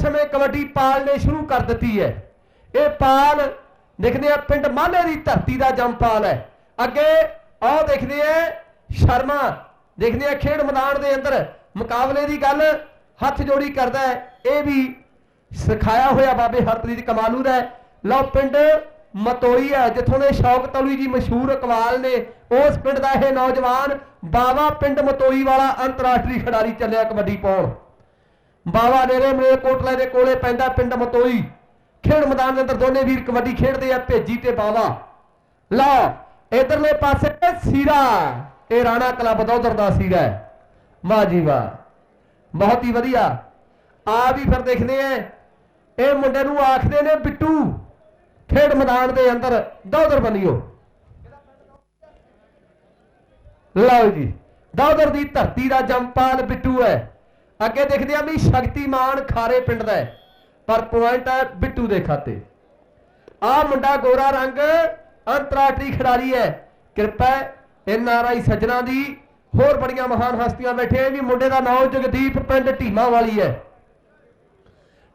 ਇਸ ਸਮੇਂ ਕਬੱਡੀ ਪਾਲ ਨੇ ਸ਼ੁਰੂ ਕਰ ਦਿੱਤੀ ਹੈ। ਇਹ ਪਾਲ ਦੇਖਦੇ ਆ ਪਿੰਡ ਮਾਲੇ ਦੀ ਧਰਤੀ ਦਾ ਜੰਪਾਲ ਹੈ। ਅੱਗੇ ਆਹ ਦੇਖਦੇ ਆ ਸ਼ਰਮਾ ਦੇਖਦੇ ਆ ਖੇਡ ਮੈਦਾਨ ਦੇ ਅੰਦਰ ਮੁਕਾਬਲੇ ਦੀ ਗੱਲ ਹੱਥ ਜੋੜੀ ਕਰਦਾ ਹੈ। ਇਹ ਵੀ ਸਿਖਾਇਆ ਹੋਇਆ ਬਾਬੇ ਹਰਪ੍ਰੀਤ ਕਮਾਲੂ ਦਾ ਲਓ, ਪਿੰਡ ਮਤੋਈ ਹੈ, ਜਿੱਥੋਂ ਦੇ ਸ਼ੌਕ ਤੌਲੀ ਜੀ ਮਸ਼ਹੂਰ ਇਕਬਾਲ ਨੇ, ਉਸ ਪਿੰਡ ਦਾ ਇਹ ਨੌਜਵਾਨ ਬਾਵਾ ਪਿੰਡ ਮਤੋਈ ਵਾਲਾ ਅੰਤਰਰਾਸ਼ਟਰੀ ਖਿਡਾਰੀ ਚੱਲਿਆ ਕਬੱਡੀ ਪਾਉਣ। ਬਾਵਾ ਨੇੜੇ ਮਲੇ ਕੋਟਲੇ ਦੇ ਕੋਲੇ ਪੈਂਦਾ ਪਿੰਡ ਮਤੋਈ। ਖੇਡ ਮੈਦਾਨ ਦੇ ਅੰਦਰ ਦੋਨੇ ਵੀਰ ਕਬੱਡੀ ਖੇਡਦੇ ਆ, ਭੇਜੀ ਤੇ ਬਾਵਾ। ਲਓ, ਇਧਰਲੇ ਪਾਸੇ ਸੀਰਾ। ਇਹ ਰਾਣਾ ਕਲੱਬ ਦੌਦਰ ਦਾ ਸੀਰਾ ਹੈ। ਵਾਹ ਜੀ ਵਾਹ। ਬਹੁਤ ਹੀ ਵਧੀਆ। ਆ ਵੀ ਫਿਰ ਦੇਖਦੇ ਆ, ਇਹ ਮੁੰਡੇ ਨੂੰ ਆਖਦੇ ਨੇ, ਬਿੱਟੂ, ਖੇਡ ਮੈਦਾਨ ਦੇ ਅੰਦਰ ਦੌਦਰ ਬਣਿਓ। ਲਓ ਜੀ ਦੌਦਰ ਦੀ ਧਰਤੀ ਦਾ ਜੰਪਾਲ ਬਿੱਟੂ ਹੈ। ਅੱਗੇ ਦੇਖਦੇ ਆ ਵੀ ਸ਼ਕਤੀਮਾਨ ਖਾਰੇ ਪਿੰਡ ਦਾ ਹੈ, ਪਰ ਪੁਆਇੰਟ ਹੈ ਬਿੱਟੂ ਦੇ ਖਾਤੇ। ਆ ਮੁੰਡਾ ਗੋਰਾ ਰੰਗ, ਅੰਤਰਰਾਸ਼ਟਰੀ ਖਿਡਾਰੀ ਹੈ। ਕਿਰਪਾ ਐਨ ਆਰ ਆਈ ਸੱਜਣਾ ਦੀ। ਹੋਰ ਬੜੀਆਂ ਮਹਾਨ ਹਸਤੀਆਂ ਬੈਠੇ ਵੀ ਮੁੰਡੇ ਦਾ ਨਾਮ ਜਗਦੀਪ ਪਿੰਡ ਢੀਮਾ ਵਾਲੀ ਹੈ।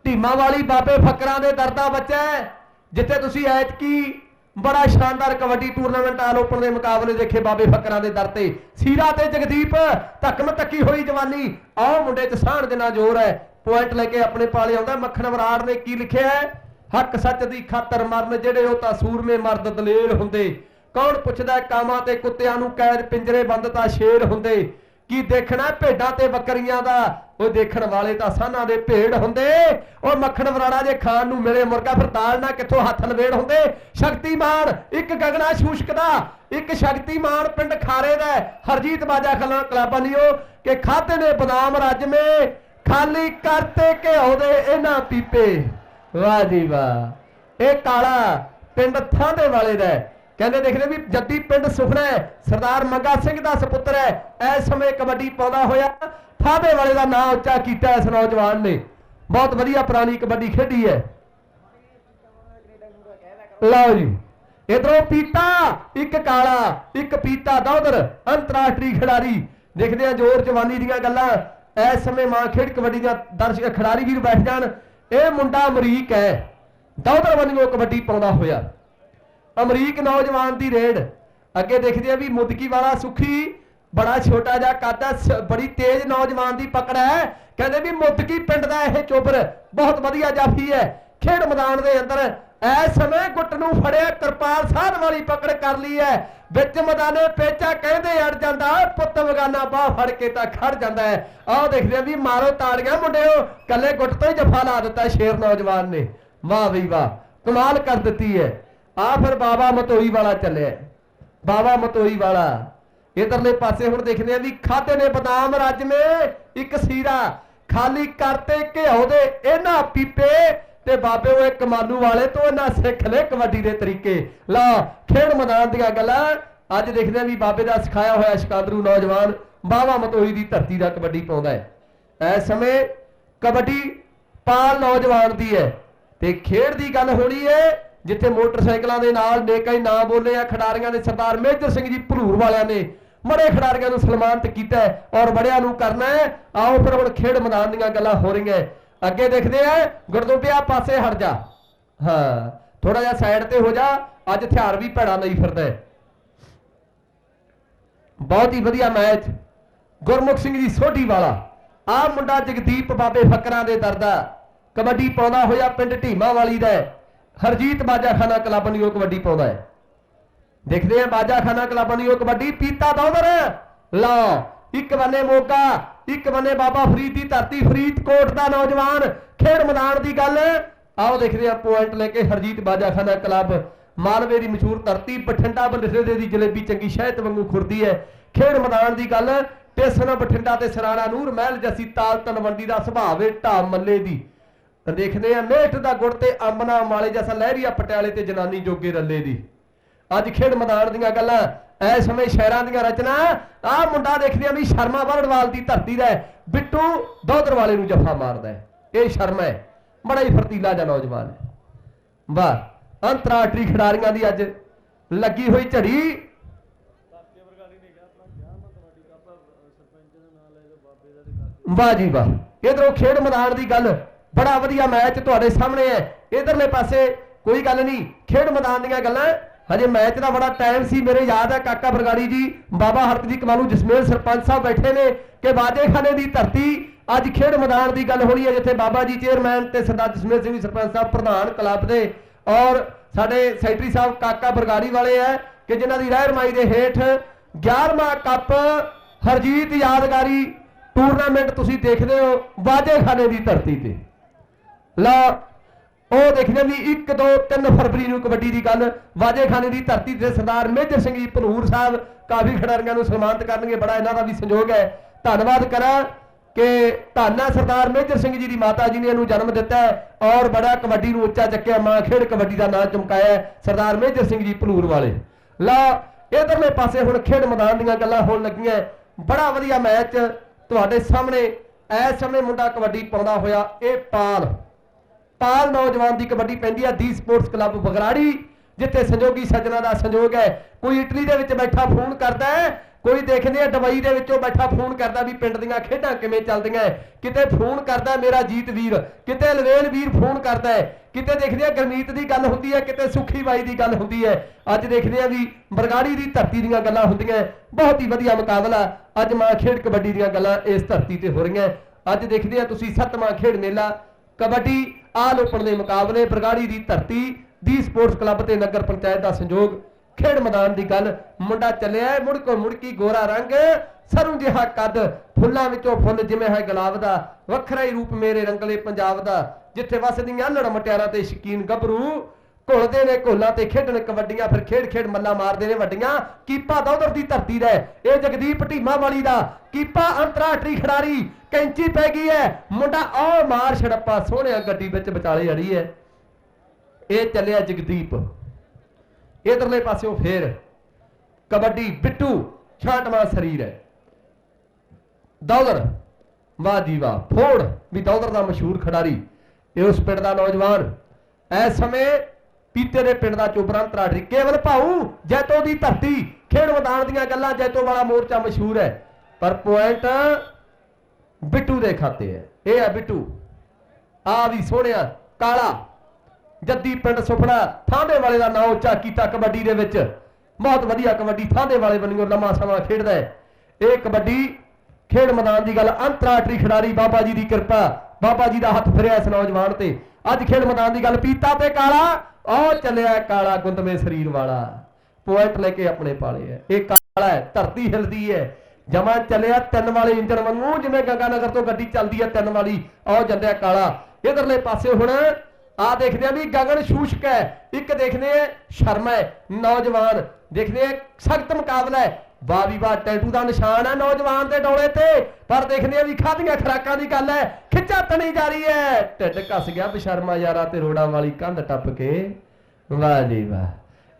ਢੀਮਾ ਵਾਲੀ ਬਾਬੇ ਫਕਰਾਂ ਦੇ ਦਰਦਾ ਬੱਚਾ ਹੈ, ਜਿੱਥੇ ਤੁਸੀਂ ਐਤਕੀ ਬੜਾ ਸ਼ਾਨਦਾਰ ਕਬੱਡੀ ਟੂਰਨਾਮੈਂਟ ਆਲ ਓਪਨ ਦੇ ਮੁਕਾਬਲੇ ਦੇਖੇ ਬਾਬੇ ਫਕਰਾਂ ਦੇ ਦਰ ਤੇ। ਸੀਰਾ ਤੇ ਜਗਦੀਪ, ਧੱਕਮ ਤੱਕੀ ਹੋਈ ਜਵਾਨੀ। ਆਹ ਮੁੰਡੇ ਚ ਸਾਹਣ ਦੇ ਨਾਲ ਜ਼ੋਰ ਹੈ। ਪੁਆਇੰਟ ਲੈ ਕੇ ਆਪਣੇ ਪਾਲੇ ਆਉਂਦਾ। ਮੱਖਣ ਵਰਾੜ ਨੇ ਕੀ ਲਿਖਿਆ ਹੈ? ਹੱਕ ਸੱਚ ਦੀ ਖਾਤਰ ਮਰਨ ਜਿਹੜੇ ਉਹ ਤਾਂ ਸੂਰਮੇ ਮਰਦ ਦਲੇਰ ਹੁੰਦੇ। ਕੌਣ ਪੁੱਛਦਾ ਕਾਮਾਂ ਤੇ ਕੁੱਤਿਆਂ ਨੂੰ ਕੈਦ ਪਿੰਜਰੇ ਬੰਦ ਤਾਂ ਸ਼ੇਰ ਹੁੰਦੇ। ਕੀ ਦੇਖਣਾ ਭੇਡਾਂ ਤੇ ਬੱਕਰੀਆਂ ਦਾ? ਉਹ ਦੇਖਣ ਵਾਲੇ ਤਾਂ ਸਾਨਾਂ ਦੇ ਭੇਡ ਹੁੰਦੇ। ਉਹ ਮੱਖਣ ਵਰਾੜਾ ਜੇ ਖਾਣ ਨੂੰ ਮਿਲੇ ਮੁਰਗਾ, ਫਿਰ ਦਾਲ ਨਾ ਕਿੱਥੋਂ ਹੱਥ ਲਵੇੜ ਹੁੰਦੇ? ਸ਼ਕਤੀਮਾਨ, ਇੱਕ ਗਗਨਾ ਸ਼ੂਸ਼ਕ ਦਾ, ਇੱਕ ਸ਼ਕਤੀਮਾਨ ਪਿੰਡ ਖਾਰੇ ਦਾ ਹਰਜੀਤ ਬਾਜਾ ਖਲਾ ਕਲਾਬਾਂ ਲਿਓ ਕਿ ਖਾਤੇ ਨੇ ਬਦਾਮ ਰਾਜਮੇ, ਖਾਲੀ ਕਰਤੇ ਘਿਓ ਦੇ ਇਹਨਾਂ ਪੀਪੇ। ਵਾਹ ਜੀ ਵਾਹ। ਇਹ ਕਾਲਾ ਪਿੰਡ ਥਾਂਦੇ ਵਾਲੇ ਦਾ ਕਹਿੰਦੇ ਦੇਖਦੇ ਵੀ ਜੱਦੀ ਪਿੰਡ ਸੁਖਣਾ ਹੈ, ਸਰਦਾਰ ਮੰਗਾ ਸਿੰਘ ਦਾ ਸੁਪੁੱਤਰ ਹੈ। ਇਸ ਸਮੇਂ ਕਬੱਡੀ ਪਾਉਂਦਾ ਹੋਇਆ ਥਾਂਦੇ ਵਾਲੇ ਦਾ ਨਾਮ ਉੱਚਾ ਕੀਤਾ ਇਸ ਨੌਜਵਾਨ ਨੇ। ਬਹੁਤ ਵਧੀਆ ਪੁਰਾਣੀ ਕਬੱਡੀ ਖੇਡੀ ਹੈ। ਲਓ ਜੀ, ਇਧਰੋਂ ਪੀਤਾ, ਇੱਕ ਕਾਲਾ, ਇੱਕ ਪੀਤਾ ਦੌਦਰ ਅੰਤਰਰਾਸ਼ਟਰੀ ਖਿਡਾਰੀ। ਦੇਖਦੇ ਆ ਜੋਰ ਜਵਾਨੀ ਦੀਆਂ ਗੱਲਾਂ। ਇਸ ਸਮੇਂ ਮਾਂ ਖੇਡ ਕਬੱਡੀ ਦਾ ਦਰਸ਼ਕ ਖਿਡਾਰੀ ਵੀਰ ਬੈਠ ਜਾਣ। ਇਹ ਮੁੰਡਾ ਅਮਰੀਕ ਹੈ। ਦੌਦਰ ਬੰਨਿਓ ਕਬੱਡੀ ਪਾਉਂਦਾ ਹੋਇਆ। ਅਮਰੀਕ ਨੌਜਵਾਨ ਦੀ ਰੇਡ। ਅੱਗੇ ਦੇਖਦੇ ਆ ਵੀ ਮੁਦਕੀ ਵਾਲਾ ਸੁਖੀ ਬੜਾ ਛੋਟਾ ਜਿਹਾ ਕਾਦਾ ਬੜੀ ਤੇਜ਼ ਨੌਜਵਾਨ ਦੀ ਪਕੜ ਹੈ। ਕਹਿੰਦੇ ਵੀ ਮੁਦਕੀ ਪਿੰਡ ਦਾ ਇਹ ਚੋਬਰ ਬਹੁਤ ਵਧੀਆ ਜਾਫੀ ਹੈ। ਖੇਡ ਮੈਦਾਨ ਦੇ ਅੰਦਰ ਐ ਸਮੇਂ ਗੁੱਟ ਨੂੰ ਫੜਿਆ, ਕਿਰਪਾਲ ਸਾਧ ਵਾਲੀ ਪਕੜ ਕਰ ਲਈ ਹੈ। ਵਿੱਚ ਮੈਦਾਨੇ ਪੇਚਾ ਕਹਿੰਦੇ ਅੜ ਜਾਂਦਾ, ਪੁੱਤ ਵਗਾਨਾ ਬਾਹ ਫੜ ਕੇ ਤਾਂ ਖੜ ਜਾਂਦਾ ਹੈ। ਆਹ ਦੇਖਦੇ ਆ ਵੀ ਮਾਰੋ ਤਾੜੀਆਂ ਮੁੰਡਿਓ ਕੱਲੇ ਗੁੱਟ ਤੋਂ ਹੀ ਜਫਾ ਲਾ ਦਿੱਤਾ ਸ਼ੇਰ ਨੌਜਵਾਨ ਨੇ। ਵਾਹ ਬਈ ਵਾਹ, ਕਮਾਲ ਕਰ ਦਿੱਤੀ ਹੈ। ਆ ਫਿਰ ਬਾਬਾ ਮਤੋਈ ਵਾਲਾ ਚੱਲਿਆ। ਬਾਬਾ ਮਤੋਈ ਵਾਲਾ। ਇਧਰਲੇ ਪਾਸੇ ਹੁਣ ਦੇਖਦੇ ਆ ਵੀ ਖਾਦੇ ਨੇ ਬਦਾਮ ਰਾਜਮੇ ਇੱਕ ਸੀਰਾ, ਖਾਲੀ ਕਰਤੇ ਘਿਓ ਦੇ ਇਹਨਾਂ ਪੀਪੇ ਤੇ ਬਾਬੇ ਉਹ ਇੱਕ ਮਾਨੂ ਵਾਲੇ ਤੋਂ ਇਹਨਾਂ ਸਿੱਖ ਲੈ ਕਬੱਡੀ ਦੇ ਤਰੀਕੇ। ਲਾ ਖੇਡ ਮੈਦਾਨ ਦੀਆਂ ਗੱਲਾਂ। ਅੱਜ ਦੇਖਦੇ ਆ ਵੀ ਬਾਬੇ ਦਾ ਸਿਖਾਇਆ ਹੋਇਆ ਸ਼ਿਕਾਦਰੂ ਨੌਜਵਾਨ ਬਾਵਾ ਮਤੋਈ ਦੀ ਧਰਤੀ ਦਾ ਕਬੱਡੀ ਪਾਉਂਦਾ ਹੈ। ਇਸ ਸਮੇਂ ਕਬੱਡੀ ਪਾਲ ਨੌਜਵਾਨ ਦੀ ਹੈ ਤੇ ਖੇਡ ਦੀ ਗੱਲ ਹੋਣੀ ਹੈ ਜਿੱਥੇ ਮੋਟਰਸਾਈਕਲਾਂ ਦੇ ਨਾਲ ਨੇਕਾਂ ਹੀ ਨਾਂ ਬੋਲੇ ਆ, ਖਿਡਾਰੀਆਂ ਦੇ ਸਰਦਾਰ ਮੇਜਰ ਸਿੰਘ ਜੀ ਭਲੂਰ ਵਾਲਿਆਂ ਨੇ। ਮੜੇ ਖਿਡਾਰੀਆਂ ਨੂੰ ਸਨਮਾਨਿਤ ਕੀਤਾ ਔਰ ਬੜਿਆਂ ਨੂੰ ਕਰਨਾ ਹੈ। ਆਓ ਫਿਰ ਹੁਣ ਖੇਡ ਮੈਦਾਨ ਦੀਆਂ ਗੱਲਾਂ ਹੋ ਰਹੀਆਂ ਅੱਗੇ ਦੇਖਦੇ ਆ ਗੁਰਦੁੱਬਿਆ ਪਾਸੇ ਹਟ ਜਾ। ਹਾਂ ਥੋੜਾ ਜਿਹਾ ਸਾਈਡ ਤੇ ਹੋ ਜਾ, ਅੱਜ ਹਥਿਆਰ ਵੀ ਭੈੜਾ ਲਈ ਫਿਰਦਾ ਬਹੁਤ ਹੀ ਵਧੀਆ ਮੈਚ। ਗੁਰਮੁਖ ਸਿੰਘ ਜੀ ਸੋਢੀ ਵਾਲਾ। ਆ ਮੁੰਡਾ ਜਗਦੀਪ ਬਾਬੇ ਫਕਰਾਂ ਦੇ ਦਰਦਾ ਕਬੱਡੀ ਪਾਉਂਦਾ ਹੋਇਆ ਪਿੰਡ ਢੀਮਾ ਵਾਲੀ ਦਾ ਹਰਜੀਤ ਬਾਜਾਖਾਨਾ ਕਲੱਬ ਨੂੰ ਕਬੱਡੀ ਪਾਉਂਦਾ ਹੈ। ਦੇਖਦੇ ਆ ਬਾਜਾਖਾਨਾ ਕਲੱਬ ਨੂੰ ਕਬੱਡੀ, ਪੀਤਾ ਦੌਦਰ ਲਓ, ਇੱਕ ਬੰਨੇ ਮੋਗਾ, ਇੱਕ ਬੰਨੇ ਬਾਬਾ ਫਰੀਦ ਦੀ ਧਰਤੀ, ਫਰੀਦਕੋਟ ਦਾ ਨੌਜਵਾਨ ਖੇਡ ਮੈਦਾਨ ਦੀ ਗੱਲ। ਆਓ ਦੇਖਦੇ ਆ ਪੁਆਇੰਟ ਲੈ ਕੇ ਹਰਜੀਤ ਬਾਜਾਖਾਨਾ ਕਲੱਬ, ਮਾਲਵੇ ਦੀ ਮਸ਼ਹੂਰ ਧਰਤੀ, ਬਠਿੰਡਾ ਬਲਸੇਦੇ ਦੀ ਜਲੇਬੀ ਚੰਗੀ ਸ਼ਹਿਦ ਵਾਂਗੂ ਖੁਰਦੀ ਹੈ। ਖੇਡ ਮੈਦਾਨ ਦੀ ਗੱਲ ਟੇਸਨ ਬਠਿੰਡਾ ਤੇ ਸਰਾਣਾ ਨੂਰ ਮਹਿਲ ਜਸੀ ਤਾਲ ਤਨਵੰਡੀ ਦਾ ਸੁਭਾਅ ਸੁਭਾਵੇ ਢਾ ਮੱਲੇ ਦੀ। ਦੇਖਦੇ ਆ ਮੇਠ ਦਾ ਗੁੜ ਤੇ ਅੰਬਨਾ ਮਾਲੇ ਜੈਸਾ ਲਹਿਰੀਆ ਪਟਿਆਲੇ ਤੇ ਜਨਾਨੀ ਜੋਗੇ ਰੱਲੇ ਦੀ। ਅੱਜ ਖੇਡ ਮੈਦਾਨ ਦੀਆਂ ਗੱਲਾਂ ਐ ਸਮੇਂ ਸ਼ਹਿਰਾਂ ਦੀਆਂ ਰਚਨਾ, ਆਹ ਮੁੰਡਾ ਦੇਖਦੇ ਆ ਵੀ ਸ਼ਰਮਾ ਵਰੜਵਾਲ ਦੀ ਧਰਤੀ ਦਾ ਬਿੱਟੂ ਦੋਦਰ ਵਾਲੇ ਨੂੰ ਜਫਾ ਮਾਰਦਾ ਇਹ ਸ਼ਰਮ ਹੈ, ਬੜਾ ਹੀ ਫਰਤੀਲਾ ਜਿਹਾ ਨੌਜਵਾਨ ਹੈ। ਵਾਹ, ਅੰਤਰਰਾਸ਼ਟਰੀ ਖਿਡਾਰੀਆਂ ਦੀ ਅੱਜ ਲੱਗੀ ਹੋਈ ਝੜੀ। ਵਾਹ ਜੀ ਵਾਹ, ਇਧਰੋਂ ਖੇਡ ਮੈਦਾਨ ਦੀ ਗੱਲ ਬੜਾ ਵਧੀਆ ਮੈਚ ਤੁਹਾਡੇ ਸਾਹਮਣੇ ਹੈ। ਇਧਰਲੇ ਪਾਸੇ ਕੋਈ ਗੱਲ ਨਹੀਂ, ਖੇਡ ਮੈਦਾਨ ਦੀਆਂ ਗੱਲਾਂ। ਹਜੇ ਮੈਚ ਦਾ ਬੜਾ ਟਾਈਮ ਸੀ, ਮੇਰੇ ਯਾਦ ਹੈ ਕਾਕਾ ਬਰਗਾੜੀ ਜੀ, ਬਾਬਾ ਹਰਪ ਕਮਾਲੂ ਜਸਮੇਲ ਸਰਪੰਚ ਸਾਹਿਬ ਬੈਠੇ ਨੇ ਕਿ ਬਾਜੇਖਾਨੇ ਦੀ ਧਰਤੀ। ਅੱਜ ਖੇਡ ਮੈਦਾਨ ਦੀ ਗੱਲ ਹੋਣੀ ਹੈ, ਜਿੱਥੇ ਬਾਬਾ ਜੀ ਚੇਅਰਮੈਨ ਤੇ ਸਰਦਾਰ ਜਸਮੇਲ ਸਿੰਘ ਜੀ ਸਰਪੰਚ ਸਾਹਿਬ ਪ੍ਰਧਾਨ ਕਲੱਬ ਦੇ। ਔਰ ਸਾਡੇ ਸੈਕਟਰੀ ਸਾਹਿਬ ਕਾਕਾ ਬਰਗਾੜੀ ਵਾਲੇ ਹੈ ਕਿ ਜਿਨ੍ਹਾਂ ਦੀ ਰਹਿਰਮਾਈ ਦੇ ਹੇਠ 11ਵਾਂ ਕੱਪ ਹਰਜੀਤ ਯਾਦਗਾਰੀ ਟੂਰਨਾਮੈਂਟ ਤੁਸੀਂ ਦੇਖਦੇ ਹੋ ਬਾਜੇਖਾਨੇ ਦੀ ਧਰਤੀ ਤੇ। ਲਾ, ਉਹ ਦੇਖਦੇ ਵੀ 1 2 3 ਫਰਵਰੀ ਨੂੰ ਕਬੱਡੀ ਦੀ ਗੱਲ, ਵਾਜੇਖਾਨੇ ਦੀ ਧਰਤੀ ਤੇ ਸਰਦਾਰ ਮੇਜਰ ਸਿੰਘ ਜੀ ਭਨੂਰ ਸਾਹਿਬ ਕਾਫੀ ਖਿਡਾਰੀਆਂ ਨੂੰ ਸਨਮਾਨਿਤ ਕਰਨਗੇ, ਬੜਾ ਇਹਨਾਂ ਦਾ ਵੀ ਸੰਯੋਗ ਹੈ। ਧੰਨਵਾਦ ਕਰਾਂ ਕਿ ਧੰਨਾ ਸਰਦਾਰ ਮੇਜਰ ਸਿੰਘ ਜੀ ਦੀ ਮਾਤਾ ਜੀ ਨੇ ਇਹਨੂੰ ਜਨਮ ਦਿੱਤਾ ਹੈ ਔਰ ਬੜਾ ਕਬੱਡੀ ਨੂੰ ਉੱਚਾ ਚੱਕਿਆ, ਮਾਂ ਖੇਡ ਕਬੱਡੀ ਦਾ ਨਾਂ ਚਮਕਾਇਆ ਸਰਦਾਰ ਮੇਜਰ ਸਿੰਘ ਜੀ ਭਨੂਰ ਵਾਲੇ। ਲਾ, ਇਧਰਲੇ ਪਾਸੇ ਹੁਣ ਖੇਡ ਮੈਦਾਨ ਦੀਆਂ ਗੱਲਾਂ ਹੋਣ ਲੱਗੀਆਂ, ਬੜਾ ਵਧੀਆ ਮੈਚ ਤੁਹਾਡੇ ਸਾਹਮਣੇ, ਇਸ ਸਮੇਂ ਮੁੰਡਾ ਕਬੱਡੀ ਪਾਉਂਦਾ ਹੋਇਆ, ਇਹ ਪਾਲ। ਪਾਲ ਨੌਜਵਾਨ ਦੀ ਕਬੱਡੀ ਪੈਂਦੀ ਹੈ ਦੀ ਸਪੋਰਟਸ ਕਲੱਬ ਬਗਰਾੜੀ ਜਿੱਥੇ ਸੰਜੋਗੀ ਸੱਜਣਾ ਦਾ ਸੰਯੋਗ ਹੈ। ਕੋਈ ਇਟਲੀ ਦੇ ਵਿੱਚ ਬੈਠਾ ਫੋਨ ਕਰਦਾ ਹੈ, ਕੋਈ ਦੇਖਦੇ ਆ ਦੁਬਈ ਦੇ ਵਿੱਚੋਂ ਬੈਠਾ ਫੋਨ ਕਰਦਾ ਵੀ ਪਿੰਡ ਦੀਆਂ ਖੇਡਾਂ ਕਿਵੇਂ ਚੱਲਦੀਆਂ ਕਿਤੇ ਫੋਨ ਕਰਦਾ ਮੇਰਾ ਜੀਤ ਵੀਰ, ਕਿਤੇ ਲਵੇਲ ਵੀਰ ਫੋਨ ਕਰਦਾ ਹੈ। ਕਿਤੇ ਦੇਖਦੇ ਆ ਗਰਮੀਤ ਦੀ ਗੱਲ ਹੁੰਦੀ ਹੈ, ਕਿਤੇ ਸੁਖੀ ਬਾਈ ਦੀ ਗੱਲ ਹੁੰਦੀ ਹੈ। ਅੱਜ ਦੇਖਦੇ ਆ ਵੀ ਬਰਗਾੜੀ ਦੀ ਧਰਤੀ ਦੀਆਂ ਗੱਲਾਂ ਹੁੰਦੀਆਂ ਬਹੁਤ ਹੀ ਵਧੀਆ ਮੁਕਾਬਲਾ। ਅੱਜ ਮਾਂ ਖੇਡ ਕਬੱਡੀ ਦੀਆਂ ਗੱਲਾਂ ਇਸ ਧਰਤੀ ਤੇ ਹੋ ਰਹੀਆਂ ਅੱਜ ਦੇਖਦੇ ਆ ਤੁਸੀਂ ਸੱਤਵਾਂ ਖੇਡ ਮੇਲਾ, ਕਬੱਡੀ ਆਲ ਓਪਨ ਦੇ ਮੁਕਾਬਲੇ ਬਰਗਾੜੀ ਦੀ ਧਰਤੀ ਦੀ ਸਪੋਰਟਸ ਕਲੱਬ ਤੇ ਨਗਰ ਪੰਚਾਇਤ ਦਾ ਸੰਯੋਗ ਖੇਡ ਮੈਦਾਨ ਦੀ ਗੱਲ ਮੁੰਡਾ ਚੱਲਿਆ ਹੈ, ਮੁੜ ਕੋ ਮੁੜਕੀ ਗੋਰਾ ਰੰਗ ਸਰੋਂ ਜਿਹਾ ਕੱਦ ਫੁੱਲਾਂ ਵਿੱਚੋਂ ਫੁੱਲ ਜਿਵੇਂ ਹੈ ਗੁਲਾਬ ਦਾ ਵੱਖਰਾ ਹੀ ਰੂਪ ਮੇਰੇ ਰੰਗਲੇ ਪੰਜਾਬ ਦਾ ਜਿੱਥੇ ਵਸਦੀਆਂ ਲੜ ਮਟਿਆਰਾਂ ਤੇ ਸ਼ਕੀਨ ਗੱਭਰੂ ਘੁਲਦੇ ਨੇ ਘੋਲਾਂ ਤੇ ਖੇਡਣ ਕਬੱਡੀਆਂ, ਫਿਰ ਖੇਡ ਖੇਡ ਮੱਲਾ ਮਾਰਦੇ ਨੇ ਵੱਡੀਆਂ। ਕੀਪਾ ਦੌਦਰ ਦੀ ਧਰਤੀ ਦਾ ਇਹ ਜਗਦੀਪ ਢੀਮਾ ਵਾਲੀ ਦਾ। ਕੀਪਾ ਅੰਤਰਰਾਸ਼ਟਰੀ ਖਿਡਾਰੀ, ਕੈਂਚੀ ਪੈ ਗਈ ਹੈ। ਮੁੰਡਾ ਆ ਮਾਰ ਛੜੱਪਾ ਸੋਹਣਿਆ ਗੱਡੀ ਵਿੱਚ ਵਿਚਾਲੇ ਅੜੀ ਹੈ। ਇਹ ਚੱਲਿਆ ਜਗਦੀਪ। ਇਧਰਲੇ ਪਾਸਿਓਂ ਫੇਰ ਕਬੱਡੀ ਬਿੱਟੂ, ਛਾਟਵਾਂ ਸਰੀਰ ਹੈ। ਦੌਦਰ ਵਾਹ ਜੀ ਵਾਹ। ਫੋੜ ਵੀ ਦੌਦਰ ਦਾ ਮਸ਼ਹੂਰ ਖਿਡਾਰੀ। ਇਹ ਉਸ ਪਿੰਡ ਦਾ ਨੌਜਵਾਨ। ਇਸ ਸਮੇਂ ਪੀਤੇ ਦੇ ਪਿੰਡ ਦਾ ਚੋਬਰਾਂ ਤਰਾੜੀ ਕੇਵਲ ਭਾਊ, ਜੈਤੋ ਦੀ ਧਰਤੀ, ਖੇਡ ਮੈਦਾਨ ਦੀਆਂ ਗੱਲਾਂ ਜੈਤੋ ਵਾਲਾ ਮੋਰਚਾ ਮਸ਼ਹੂਰ ਹੈ। ਪਰ ਪੁਆਇੰਟ ਬਿੱਟੂ ਦੇ ਖਾਤੇ ਹੈ। ਇਹ ਹੈ ਬਿੱਟੂ। ਆ ਵੀ ਸੋਹਣਿਆ, ਕਾਲਾ। ਜੱਦੀ ਪਿੰਡ ਸੁਪਨਾ, ਥਾਂਦੇ ਵਾਲੇ ਦਾ ਨਾਮ ਉੱਚਾ ਕੀਤਾ ਕਬੱਡੀ ਦੇ ਵਿੱਚ। ਬਹੁਤ ਵਧੀਆ ਕਬੱਡੀ ਥਾਂਦੇ ਵਾਲੇ ਬੰਨਿਓ ਲੰਮਾ ਸਮਾਂ ਖੇਡਦਾ ਹੈ। ਇਹ ਕਬੱਡੀ ਖੇਡ ਮੈਦਾਨ ਦੀ ਗੱਲ ਅੰਤਰਾਸ਼ਟਰੀ ਖਿਡਾਰੀ ਬਾਬਾ ਜੀ ਦੀ ਕਿਰਪਾ, ਬਾਬਾ ਜੀ ਦਾ ਹੱਥ ਫਿਰਿਆ ਇਸ ਨੌਜਵਾਨ ਤੇ। ਅੱਜ ਖੇਡ ਮੈਦਾਨ ਦੀ ਗੱਲ ਪੀਤਾ ਤੇ ਕਾਲਾ ਉਹ ਚੱਲਿਆ ਕਾਲਾ ਗੁੰਦਵੇਂ ਸਰੀਰ ਵਾਲਾ। ਪੁਆਇੰਟ ਲੈ ਕੇ ਆਪਣੇ ਪਾਲੇ ਹੈ। ਇਹ ਕਾਲਾ ਹੈ, ਧਰਤੀ ਹਿਲਦੀ ਹੈ। ਜਮਾ ਚੱਲਿਆ ਤਿੰਨ ਵਾਲੇ ਇੰਜਨ ਵਾਂਗੂ, ਜਿਵੇਂ ਗੰਗਾ ਨਗਰ ਤੋਂ ਗੱਡੀ ਚੱਲਦੀ ਹੈ ਤਿੰਨ ਵਾਲੀ। ਉਹ ਜੰਦਿਆ ਕਾਲਾ। ਇਧਰਲੇ ਪਾਸੇ ਹੁਣ ਆ ਦੇਖਦੇ ਆ ਵੀ ਗਗਨ ਸ਼ੂਸ਼ਕ ਹੈ। ਇੱਕ ਦੇਖਦੇ ਆ ਸ਼ਰਮਾ ਹੈ, ਨੌਜਵਾਨ। ਦੇਖਦੇ ਆ ਸਖਤ ਮੁਕਾਬਲਾ ਹੈ। ਵਾਹ ਵੀ ਵਾਹ, ਟੈਟੂ ਦਾ ਨਿਸ਼ਾਨ ਹੈ ਨੌਜਵਾਨ ਦੇ ਡੋਲੇ ਤੇ। ਪਰ ਦੇਖਦੇ ਆ ਵੀ ਖਾਧੀਆਂ ਖਰਾਕਾਂ ਦੀ ਗੱਲ ਹੈ। ਖਿੱਚਾ ਤਣੀ ਜਾ ਰਹੀ ਹੈ। ਢਿੱਡ ਕੱਸ ਗਿਆ ਬਸ਼ਰਮਾ ਯਾਰਾ ਤੇ ਰੋੜਾਂ ਵਾਲੀ ਕੰਧ ਟੱਪ ਕੇ। ਵਾਹ ਜੀ ਵਾਹ।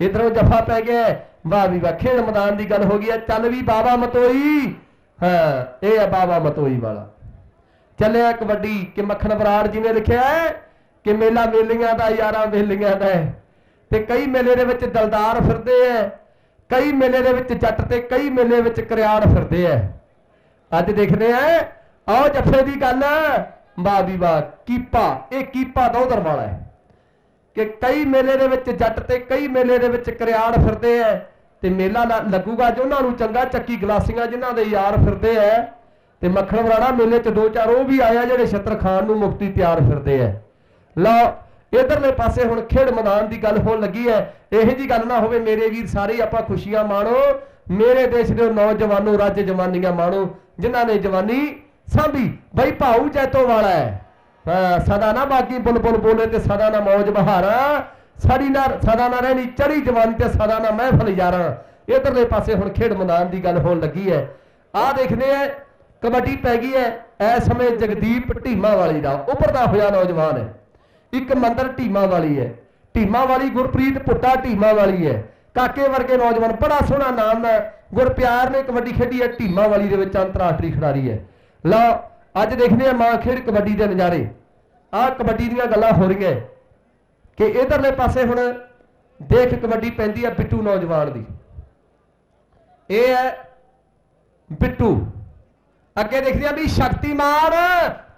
ਇਧਰੋਂ ਜਫਾ ਪੈ ਗਿਆ ਵਾਹ ਵੀ ਵਾਹ, ਖੇਡ ਮੈਦਾਨ ਦੀ ਗੱਲ ਹੋ ਗਈ ਹੈ। ਚੱਲ ਵੀ ਬਾਬਾ ਮਤੋਈ। ਹਾਂ, ਇਹ ਹੈ ਬਾਬਾ ਮਤੋਈ ਵਾਲਾ। ਚੱਲਿਆ ਕਬੱਡੀ ਕਿ ਮੱਖਣ ਬਰਾੜ ਜੀ ਨੇ ਲਿਖਿਆ ਹੈ ਕਿ ਮੇਲਾ ਮੇਲੀਆਂ ਦਾ, ਯਾਰਾਂ ਵੇਲੀਆਂ ਦਾ ਤੇ ਕਈ ਮੇਲੇ ਦੇ ਵਿੱਚ ਦਲਦਾਰ ਫਿਰਦੇ ਐ ਕਈ ਮੇਲੇ ਦੇ ਵਿੱਚ ਜੱਟ ਤੇ ਕਈ ਮੇਲੇ ਵਿੱਚ ਕਰਿਆੜ ਫਿਰਦੇ ਐ। ਅੱਜ ਦੇਖਦੇ ਆ ਆਓ ਜੱਫੇ ਦੀ ਗੱਲ, ਵਾਹ ਵੀ ਵਾਹ, ਕੀਪਾ, ਇਹ ਕੀਪਾ ਦੌਦਰ ਵਾਲਾ ਹੈ ਕਿ ਕਈ ਮੇਲੇ ਦੇ ਵਿੱਚ ਜੱਟ ਤੇ ਕਈ ਮੇਲੇ ਦੇ ਵਿੱਚ ਕਰਿਆੜ ਫਿਰਦੇ ਐ, ਤੇ ਮੇਲਾ ਲ- ਲੱਗੂਗਾ ਜੋ ਉਹਨਾਂ ਨੂੰ ਚੰਗਾ ਚੱਕੀ ਗਲਾਸੀਆਂ ਜਿਨ੍ਹਾਂ ਦੇ ਯਾਰ ਫਿਰਦੇ ਐ, ਤੇ ਮੱਖਣ ਵਰਾੜਾ ਮੇਲੇ 'ਚ ਦੋ ਚਾਰ ਉਹ ਵੀ ਆਇਆ ਜਿਹੜੇ ਛਤਰ ਖਾਨ ਨੂੰ ਮੁਕਤੀ ਤਿਆਰ ਫਿਰਦੇ ਐ। ਲਓ ਇਧਰਲੇ ਪਾਸੇ ਹੁਣ ਖੇਡ ਮੈਦਾਨ ਦੀ ਗੱਲ ਹੋਣ ਲੱਗੀ ਹੈ। ਇਹੋ ਜੀ ਗੱਲ ਨਾ ਹੋਵੇ, ਮੇਰੇ ਵੀਰ ਸਾਰੇ ਆਪਾਂ ਖੁਸ਼ੀਆਂ ਮਾਣੋ। ਮੇਰੇ ਦੇਸ਼ ਦੇ ਨੌਜਵਾਨੋ, ਰੱਜ ਜਵਾਨੀਆਂ ਮਾਣੋ, ਜਿਨ੍ਹਾਂ ਨੇ ਜਵਾਨੀ ਸਾਂਭੀ। ਬਈ ਭਾਊ ਜੈਤੋ ਵਾਲਾ ਹੈ। ਹਾਂ, ਸਦਾ ਨਾ ਬਾਕੀ ਬੁਲਬੁਲ ਬੋਲੇ ਤੇ ਸਦਾ ਨਾ ਮੌਜ ਬਹਾਰਾਂ। ਸਾਡੀ ਨਾ ਸਦਾ ਨਾ ਰਹਿਣੀ ਚੜੀ ਜਵਾਨੀ ਤੇ ਸਦਾ ਨਾ ਮਹਿਫਲ ਯਾਰਾਂ। ਇਧਰਲੇ ਪਾਸੇ ਹੁਣ ਖੇਡ ਮੈਦਾਨ ਦੀ ਗੱਲ ਹੋਣ ਲੱਗੀ ਹੈ। ਆਹ ਦੇਖਦੇ ਆ ਕਬੱਡੀ ਪੈ ਗਈ ਹੈ। ਇਸ ਸਮੇਂ ਜਗਦੀਪ ਢੀਮਾ ਵਾਲੀ ਦਾ ਉੱਪਰਦਾ ਹੋਇਆ ਨੌਜਵਾਨ ਹੈ। ਇੱਕ ਮੰਦਰ ਢੀਮਾ ਵਾਲੀ ਹੈ। ਢੀਮਾ ਵਾਲੀ ਗੁਰਪ੍ਰੀਤ ਪੁੱਟਾ ਢੀਮਾ ਵਾਲੀ ਹੈ। ਕਾਕੇ ਵਰਗੇ ਨੌਜਵਾਨ, ਬੜਾ ਸੋਹਣਾ ਨਾਮ ਹੈ। ਗੁਰਪਿਆਰ ਨੇ ਕਬੱਡੀ ਖੇਡੀ ਹੈ। ਢੀਮਾ ਵਾਲੀ ਦੇ ਵਿੱਚ ਅੰਤਰਰਾਸ਼ਟਰੀ ਖਿਡਾਰੀ ਹੈ। ਲਓ, ਅੱਜ ਦੇਖਦੇ ਆ ਮਾਂ ਖੇਡ ਕਬੱਡੀ ਦੇ ਨਜ਼ਾਰੇ। ਆਹ ਕਬੱਡੀ ਦੀਆਂ ਗੱਲਾਂ ਹੋ ਰਹੀਆਂ ਕਿ ਇਧਰਲੇ ਪਾਸੇ ਹੁਣ ਦੇਖ ਕਬੱਡੀ ਪੈਂਦੀ ਹੈ ਬਿੱਟੂ ਨੌਜਵਾਨ ਦੀ। ਇਹ ਹੈ ਬਿੱਟੂ। ਅੱਗੇ ਦੇਖਦੇ ਆ ਵੀ ਸ਼ਕਤੀਮਾਨ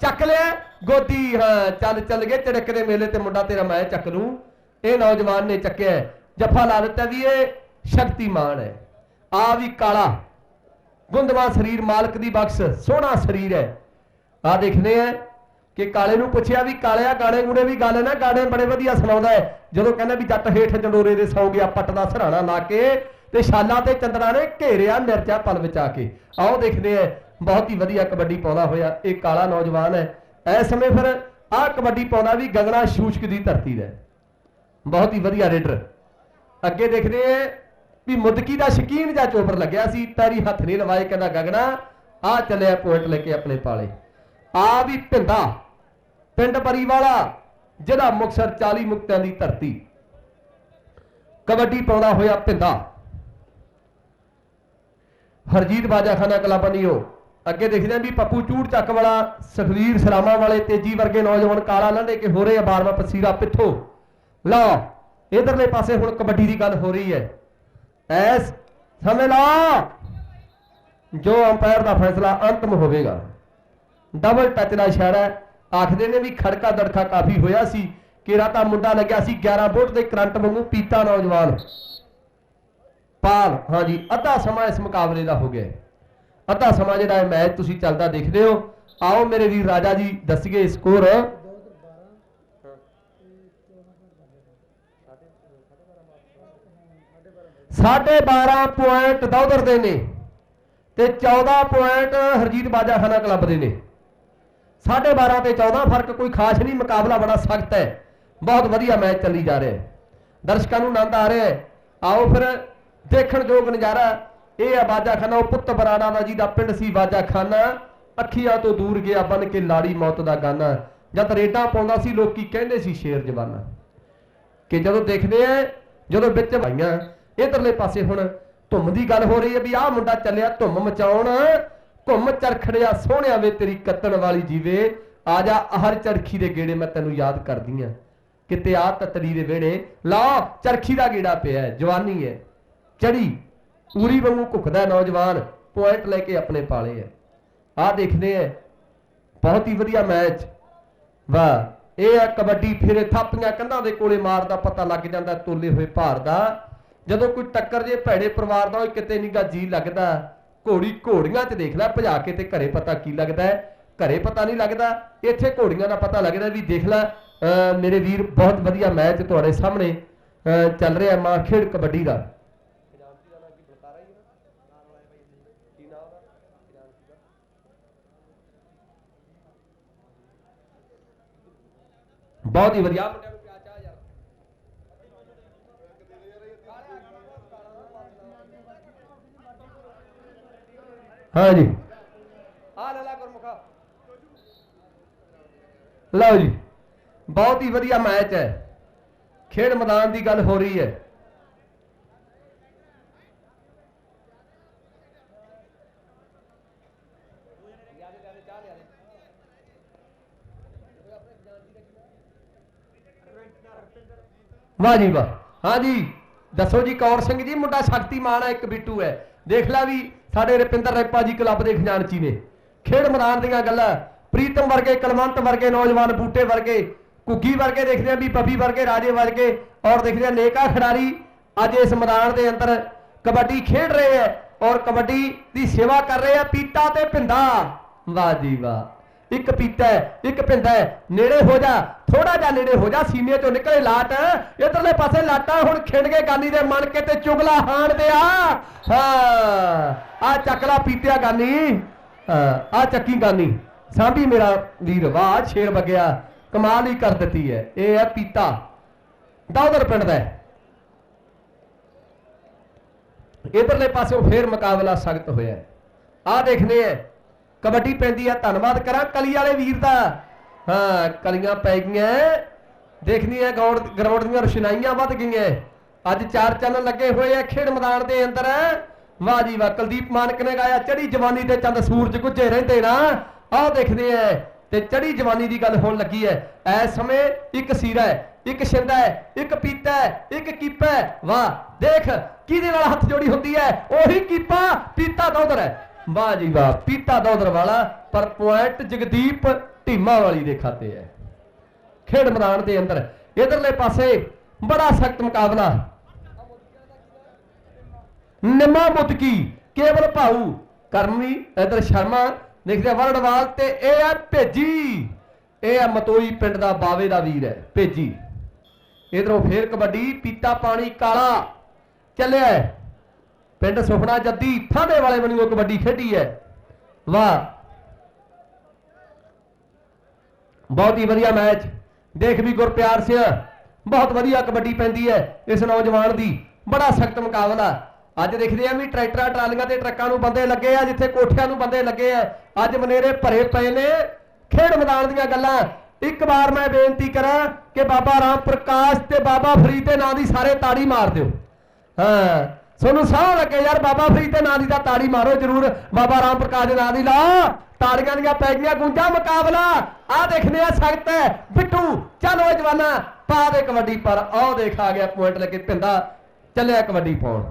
ਚੱਕ ਲਿਆ। ਗੋਦੀ, ਹਾਂ, ਚੱਲ ਚੱਲ ਗਏ ਚੜਕ ਦੇ ਮੇਲੇ ਤੇ ਮੁੰਡਾ ਤੇਰਾ ਮੈਂ ਚੱਕ ਲੂੰ। ਇਹ ਨੌਜਵਾਨ ਨੇ ਚੱਕਿਆ ਜੱਫਾ ਲਾ ਦਿੱਤਾ ਵੀ ਇਹ ਸ਼ਕਤੀਮਾਨ ਹੈ। ਆ ਵੀ ਕਾਲਾ ਗੁੰਦਵਾ ਸਰੀਰ ਮਾਲਕ ਦੀ ਬਖਸ਼, ਸੋਹਣਾ ਸਰੀਰ ਹੈ। ਆ ਦੇਖਦੇ ਆ ਕਿ ਕਾਲੇ ਨੂੰ ਪੁੱਛਿਆ ਵੀ ਕਾਲਿਆ ਗਾਣੇ ਗੁਣੇ ਵੀ ਗੱਲ ਨਾ ਗਾਣੇ ਬੜੇ ਵਧੀਆ ਸੁਣਾਉਂਦਾ ਹੈ। ਜਦੋਂ ਕਹਿੰਦਾ ਵੀ ਜੱਟ ਹੇਠ ਜੰਡੋਰੇ ਦੇ ਸੌ ਗਿਆ ਪੱਟ ਦਾ ਸਰਾਣਾ ਲਾ ਕੇ ਤੇ ਸ਼ਾਲਾ ਤੇ ਚੰਦਰਾ ਨੇ ਘੇਰਿਆ ਮਿਰਚਾ ਪਲ ਵਿੱਚ ਆ ਕੇ। ਆਓ ਦੇਖਦੇ ਆ ਬਹੁਤ ਹੀ ਵਧੀਆ ਕਬੱਡੀ ਪਾਉਂਦਾ ਹੋਇਆ ਇਹ ਕਾਲਾ ਨੌਜਵਾਨ ਹੈ। ਇਸ ਸਮੇਂ ਫਿਰ ਆਹ ਕਬੱਡੀ ਪਾਉਂਦਾ ਵੀ ਗਗਨਾ ਸ਼ੂਸ਼ਕ ਦੀ ਧਰਤੀ ਦਾ ਹੈ। ਬਹੁਤ ਹੀ ਵਧੀਆ ਰੇਡਰ। ਅੱਗੇ ਦੇਖਦੇ ਆ ਵੀ ਮੁਦਕੀ ਦਾ ਸ਼ਕੀਨ ਜਾਂ ਚੋਬਰ ਲੱਗਿਆ ਸੀ ਪੈਰੀ ਹੱਥ ਨਹੀਂ ਲਵਾਏ, ਕਹਿੰਦਾ ਗਗਨਾ, ਆ ਚੱਲਿਆ ਪੁਆਇੰਟ ਲੈ ਕੇ ਆਪਣੇ ਪਾਲੇ। ਆ ਵੀ ਭਿੰਦਾ ਪਿੰਡ ਪਰੀ ਵਾਲਾ ਜਿਹਦਾ ਮੁਕਸਰ 40 ਮੁਕਤਿਆਂ ਦੀ ਧਰਤੀ। ਕਬੱਡੀ ਪਾਉਂਦਾ ਹੋਇਆ ਭਿੰਦਾ ਹਰਜੀਤ ਬਾਜਾਖਾਨਾ ਕਲੱਬ ਨਿਓ ਅੱਗੇ ਦੇਖਦੇ ਆਂ ਵੀ ਪੱਪੂ ਚੂੜ ਚੱਕ ਵਾਲਾ ਸੁਖਵੀਰ ਸਲਾਮਾ ਵਾਲੇ ਤੇਜੀ ਵਰਗੇ ਨੌਜਵਾਨ ਕਾਲਾ ਲੰਡੇ ਕੇ ਹੋ ਰਹੇ ਆ 12ਵਾਂ ਪਸੀਰਾ ਪਿੱਥੋਂ। ਲਓ, ਇਧਰਲੇ ਪਾਸੇ ਹੁਣ ਕਬੱਡੀ ਦੀ ਗੱਲ ਹੋ ਰਹੀ ਹੈ। ਐਸ ਸਮਝ ਲਾ ਜੋ ਅੰਪਾਇਰ ਦਾ ਫੈਸਲਾ ਅੰਤਮ ਹੋਵੇਗਾ। ਡਬਲ ਟੱਚ ਦਾ ਇਸ਼ਾਰਾ ਹੈ। ਆਖਦੇ ਨੇ ਵੀ ਖੜਕਾ ਦੜਕਾ ਕਾਫੀ ਹੋਇਆ ਸੀ। ਕਿਰਾ ਤਾਂ ਮੁੰਡਾ ਲੱਗਿਆ ਸੀ 11 ਵੋਲਟ ਦੇ ਕਰੰਟ ਵਾਂਗੂ ਪੀਤਾ ਨੌਜਵਾਨ। ਪਾਲ, ਹਾਂਜੀ, ਅੱਧਾ ਸਮਾਂ ਇਸ ਮੁਕਾਬਲੇ ਦਾ ਹੋ ਗਿਆ। ਅੱਧਾ ਸਮਾਂ ਜਿਹੜਾ ਇਹ ਮੈਚ ਤੁਸੀਂ ਚੱਲਦਾ ਦੇਖਦੇ ਹੋ। ਆਓ ਮੇਰੇ ਵੀਰ ਰਾਜਾ ਜੀ, ਦੱਸੀਏ ਸਕੋਰ। ਸਾਢੇ 12 ਪੁਆਇੰਟ ਦੌਦਰ ਦੇ ਨੇ ਤੇ 14 ਪੁਆਇੰਟ ਹਰਜੀਤ ਬਾਜਾ ਖਾਨਾ ਕਲੱਬ ਦੇ ਨੇ। ਸਾਢੇ 12 ਤੇ 14 ਫ਼ਰਕ ਕੋਈ ਖਾਸ ਨਹੀਂ, ਮੁਕਾਬਲਾ ਬੜਾ ਸਖਤ ਹੈ। ਬਹੁਤ ਵਧੀਆ ਮੈਚ ਚੱਲੀ ਜਾ ਰਿਹਾ ਹੈ। ਦਰਸ਼ਕਾਂ ਨੂੰ ਆਨੰਦ ਆ ਰਿਹਾ ਹੈ। ਆਓ ਫਿਰ ਦੇਖਣ ਯੋਗ ਨਜ਼ਾਰਾ ਇਹ ਹੈ ਬਾਜਾਖਾਨਾ ਉਹ ਪੁੱਤ ਬਰਾੜਾ ਦਾ ਜੀ ਦਾ ਪਿੰਡ ਸੀ ਬਾਜਾਖਾਨਾ ਅੱਖੀਆਂ ਤੋਂ ਦੂਰ ਗਿਆ ਬਨ ਕੇ ਲਾੜੀ ਮੌਤ ਦਾ ਗਾਨਾ। ਜਦ ਰੇਡਾਂ ਪਾਉਂਦਾ ਸੀ, ਲੋਕੀ ਕਹਿੰਦੇ ਸੀ, ਸ਼ੇਰ ਜਵਾਨਾ। ਕਿ ਜਦੋਂ ਦੇਖਦੇ ਆ, ਜਦੋਂ ਵਿੱਚ ਭਾਈਆਂ ਇਧਰਲੇ ਪਾਸੇ ਹੁਣ ਧੁੰਮ ਦੀ ਗੱਲ ਹੋ ਰਹੀ ਹੈ ਵੀ ਆਹ ਮੁੰਡਾ ਚੱਲਿਆ ਧੁੰਮ ਮਚਾਉਣ। ਘੁੰਮ ਚਰਖੜਿਆ ਸੋਹਣਿਆ ਵੇ ਤੇਰੀ ਕੱਤਣ ਵਾਲੀ ਜੀਵੇ। ਆ ਜਾ ਹਰ ਚਰਖੀ ਦੇ ਗੇੜੇ ਮੈਂ ਤੈਨੂੰ ਯਾਦ ਕਰਦੀ ਆ। ਕਿਤੇ ਆ ਤਤੜੀ ਦੇ ਵੇੜੇ ਲਾ, ਚਰਖੀ ਦਾ ਗੇੜਾ ਪਿਆ ਜਵਾਨੀ ਹੈ। ਚੜੀ। ਪੂਰੀ ਵਾਂਗੂ ਘੁੱਕਦਾ ਨੌਜਵਾਨ, ਪੁਆਇੰਟ ਲੈ ਕੇ ਆਪਣੇ ਪਾਲੇ ਹੈ। ਆਹ ਦੇਖਦੇ ਆ ਬਹੁਤ ਹੀ ਵਧੀਆ ਮੈਚ। ਵਾਹ, ਇਹ ਆ ਕਬੱਡੀ ਫਿਰ ਥਾਪੀਆਂ ਕੰਧਾਂ ਦੇ ਕੋਲੇ ਮਾਰਦਾ ਪਤਾ ਲੱਗ ਜਾਂਦਾ ਤੋਲੇ ਹੋਏ ਭਾਰ ਦਾ। ਜਦੋਂ ਕੋਈ ਟੱਕਰ ਜੇ ਭੈੜੇ ਪਰਿਵਾਰ ਦਾ ਉਹ ਕਿਤੇ ਨਿਗਾ ਜੀ ਲੱਗਦਾ। ਘੋੜੀ ਘੋੜੀਆਂ 'ਚ ਦੇਖ ਲੈ ਭਜਾ ਕੇ ਤੇ ਘਰੇ ਪਤਾ ਕੀ ਲੱਗਦਾ ਘਰੇ ਪਤਾ ਨਹੀਂ ਲੱਗਦਾ। ਇੱਥੇ ਘੋੜੀਆਂ ਦਾ ਪਤਾ ਲੱਗਦਾ ਵੀ ਦੇਖ ਲੈ, ਅਹ ਮੇਰੇ ਵੀਰ, ਬਹੁਤ ਵਧੀਆ ਮੈਚ ਤੁਹਾਡੇ ਸਾਹਮਣੇ, ਅਹ ਚੱਲ ਰਿਹਾ ਮਾਂ ਖੇਡ ਕਬੱਡੀ ਦਾ। ਬਹੁਤ ਹੀ ਵਧੀਆ ਮੁੰਡਿਆਂ ਨੂੰ ਪਿਆ ਚਾਹ ਯਾਰ। ਹਾਂ ਜੀ। ਆ ਲੈ ਲੈ ਗੁਰਮੁਖਾ। ਲਓ ਜੀ, ਬਹੁਤ ਹੀ ਵਧੀਆ ਮੈਚ ਹੈ। ਖੇਡ ਮੈਦਾਨ ਦੀ ਗੱਲ ਹੋ ਰਹੀ ਹੈ। ਵਾਹ ਜੀ ਵਾਹ। ਹਾਂ ਜੀ, ਦੱਸੋ ਜੀ, ਕੌਰ ਸਿੰਘ ਜੀ, ਮੁੰਡਾ ਸ਼ਕਤੀਮਾਨ ਹੈ, ਇੱਕ ਬਿੱਟੂ ਹੈ। ਦੇਖ ਲੈ ਵੀ, ਸਾਡੇ ਰਪਿੰਦਰ ਰੈਪਾ ਜੀ ਕਲੱਬ ਦੇ ਖਜ਼ਾਨਚੀ ਨੇ। ਖੇਡ ਮੈਦਾਨ ਦੀਆਂ ਗੱਲਾਂ। ਪ੍ਰੀਤਮ ਵਰਗੇ, ਕਲਵੰਤ ਵਰਗੇ, ਨੌਜਵਾਨ ਬੂਟੇ ਵਰਗੇ ਕੁੱਗੀ ਵਰਗੇ ਦੇਖਦੇ ਆ, ਵੀ ਬੱਬੀ ਵਰਗੇ, ਰਾਜੇ ਵਰਗੇ, ਔਰ ਦੇਖਦੇ ਆ, ਨੇਕਾ ਖਿਡਾਰੀ। ਅੱਜ ਇਸ ਮੈਦਾਨ ਦੇ ਅੰਦਰ ਕਬੱਡੀ ਖੇਡ ਰਹੇ ਹੈ, ਔਰ ਕਬੱਡੀ ਦੀ ਸੇਵਾ ਕਰ ਰਹੇ ਆ ਪੀਤਾ ਤੇ ਭਿੰਦਾ ਵਾਹ ਜੀ ਵਾਹ। ਇੱਕ ਪੀਤਾ ਇੱਕ ਭਿੰਦਾ ਨੇੜੇ ਹੋ ਜਾ ਥੋੜਾ ਜਿਹਾ ਨੇੜੇ ਹੋ ਜਾ, ਸੀਨੇ ਚੋਂ ਨਿਕਲੇ ਲਾਟ। ਇਧਰਲੇ ਪਾਸੇ ਲਾਟਾਂ ਹੁਣ ਖਿੰਡ ਕੇ ਗਾਨੀ ਦੇ ਮਣ ਕੇ ਤੇ ਚੁਗਲਾ ਹਾਣ ਦੇ ਆ। ਹਾਂ, ਆ ਚੱਕਲਾ ਪੀਤਿਆ ਗਾਨੀ। ਹਾਂ, ਆ ਚੱਕੀ ਗਾਨੀ। ਸਾਂਭੀ ਮੇਰਾ ਵੀਰ, ਵਾਹ, ਛੇੜ ਵਗਿਆ। ਕਮਾਲ ਹੀ ਕਰ ਦਿੱਤੀ ਹੈ। ਇਹ ਹੈ ਪੀਤਾ। ਦਾਉਦਰ ਪਿੰਡ ਦਾ ਹੈ। ਇਧਰਲੇ ਪਾਸਿਓਂ ਫੇਰ ਮੁਕਾਬਲਾ ਸਖਤ ਹੋਇਆ। ਆ ਦੇਖਦੇ ਆ ਕਬੱਡੀ ਪੈਂਦੀ ਆ, ਧੰਨਵਾਦ ਕਰਾਂ ਕਲੀ ਵਾਲੇ ਵੀਰ ਦਾ। ਹਾਂ, ਕਲੀਆਂ ਪੈ ਗਈਆਂ। ਦੇਖਦੀਆਂ ਆ ਗਰਾਊਂਡ ਦੀਆਂ ਰੁਸ਼ਨਾਈਆਂ ਵੱਧ ਗਈਆਂ। ਅੱਜ ਚਾਰ ਚੰਨ ਲੱਗੇ ਹੋਏ ਆ ਖੇਡ ਮੈਦਾਨ ਦੇ ਅੰਦਰ। ਵਾਹ ਜੀ ਵਾਹ, ਕੁਲਦੀਪ ਮਾਨਕ ਨੇ ਗਾਇਆ ਚੜੀ ਜਵਾਨੀ ਤੇ ਚੰਦ ਸੂਰਜ ਗੁੱਝੇ ਰਹਿੰਦੇ ਨਾ। ਆਹ ਦੇਖਦੇ ਆ, ਤੇ ਚੜੀ ਜਵਾਨੀ ਦੀ ਗੱਲ ਹੋਣ ਲੱਗੀ ਹੈ ਇਸ ਸਮੇਂ ਇੱਕ ਸੀਰਾ ਹੈ ਇੱਕ ਛਿੰਦਾ ਹੈ ਇੱਕ ਪੀਤਾ ਹੈ ਇੱਕ ਕੀਪਾ ਹੈ ਵਾਹ, ਦੇਖ, ਕਿਹਦੇ ਨਾਲ ਹੱਥ ਜੋੜੀ ਹੁੰਦੀ ਹੈ ਉਹੀ ਕੀਪਾ, ਪੀਤਾ ਦੌਦਰ ਹੈ ਵਾਹ ਜੀ ਵਾਹ, ਪੀਤਾ ਦੌਦਰ ਵਾਲਾ ਪਰ ਪੁਆਇੰਟ ਜਗਦੀਪ ਢੀਮਾ ਵਾਲੀ ਦੇ ਖਾਤੇ ਹੈ। ਖੇਡ ਮੈਦਾਨ ਦੇ ਅੰਦਰ, ਇਧਰਲੇ ਪਾਸੇ ਬੜਾ ਸਖਤ ਮੁਕਾਬਲਾ। ਨਿਮਾ ਮੁਤਕੀ ਕੇਵਲ ਭਾਊ ਕਰਮੀ ਇਧਰ ਸ਼ਰਮਾ, ਦੇਖਦੇ ਆ ਵਰਡਵਾਲ ਤੇ ਇਹ ਆ ਭੇਜੀ। ਇਹ ਆ ਮਤੋਈ ਪਿੰਡ ਦਾ ਬਾਵੇ ਦਾ ਵੀਰ ਹੈ, ਭੇਜੀ। ਇਧਰੋਂ ਫੇਰ ਕਬੱਡੀ, ਪੀਤਾ ਪਾਣੀ ਕਾਲਾ, ਚੱਲਿਆ ਪਿੰਡ ਸੁਖਣਾ ਜੱਦੀ ਥਾਂਦੇ ਵਾਲੇ ਬਣੀਓ ਕਬੱਡੀ ਖੇਡੀ ਹੈ। ਵਾਹ। ਬਹੁਤ ਹੀ ਵਧੀਆ ਮੈਚ। ਦੇਖ ਵੀ ਗੁਰਪਿਆਰ ਸਿੰਘ, ਬਹੁਤ ਵਧੀਆ ਕਬੱਡੀ ਪੈਂਦੀ ਹੈ ਇਸ ਨੌਜਵਾਨ ਦੀ। ਬੜਾ ਸਖਤ ਮੁਕਾਬਲਾ। ਅੱਜ ਦੇਖਦੇ ਆ ਵੀ ਟਰੈਕਟਰਾਂ, ਟਰਾਲੀਆਂ ਤੇ ਟਰੱਕਾਂ ਨੂੰ ਬੰਦੇ ਲੱਗੇ ਆ, ਜਿੱਥੇ ਕੋਠਿਆਂ ਨੂੰ ਬੰਦੇ ਲੱਗੇ ਆ। ਅੱਜ ਮਨੇਰੇ ਭਰੇ ਪਏ ਨੇ। ਖੇਡ ਮੈਦਾਨ ਦੀਆਂ ਗੱਲਾਂ। ਇੱਕ ਵਾਰ ਮੈਂ ਬੇਨਤੀ ਕਰਾਂ ਕਿ ਬਾਬਾ ਰਾਮ ਪ੍ਰਕਾਸ਼ ਤੇ ਬਾਬਾ ਫਰੀਦ ਦੇ ਨਾਂ ਦੀ ਸਾਰੇ ਤਾੜੀ ਮਾਰ ਦਿਓ। ਹਾਂ। ਤੁਹਾਨੂੰ ਸਾਹ ਲੱਗੇ ਯਾਰ, ਬਾਬਾ ਫਰੀਦ ਦੇ ਨਾਂ ਦੀ ਤਾਂ ਤਾੜੀ ਮਾਰੋ ਜਰੂਰ। ਬਾਬਾ ਰਾਮ ਪ੍ਰਕਾਸ਼ ਦੇ ਨਾਂ ਦੀ ਲਾ। ਤਾੜੀਆਂ ਦੀਆਂ ਪੈ ਗਈਆਂ ਗੂੰਜਾਂ ਮੁਕਾਬਲਾ। ਆ ਦੇਖਦੇ ਆ ਸਖਤ ਹੈ। ਬਿੱਟੂ, ਚੱਲ ਓਏ ਜਵਾਨਾ, ਪਾ ਦੇ ਕਬੱਡੀ ਪਰ। ਆਹ ਦੇਖ, ਆ ਗਿਆ ਪੁਆਇੰਟ ਲੱਗੇ ਪਿੰਦਾ। ਚੱਲਿਆ ਕਬੱਡੀ ਪਾਉਣ।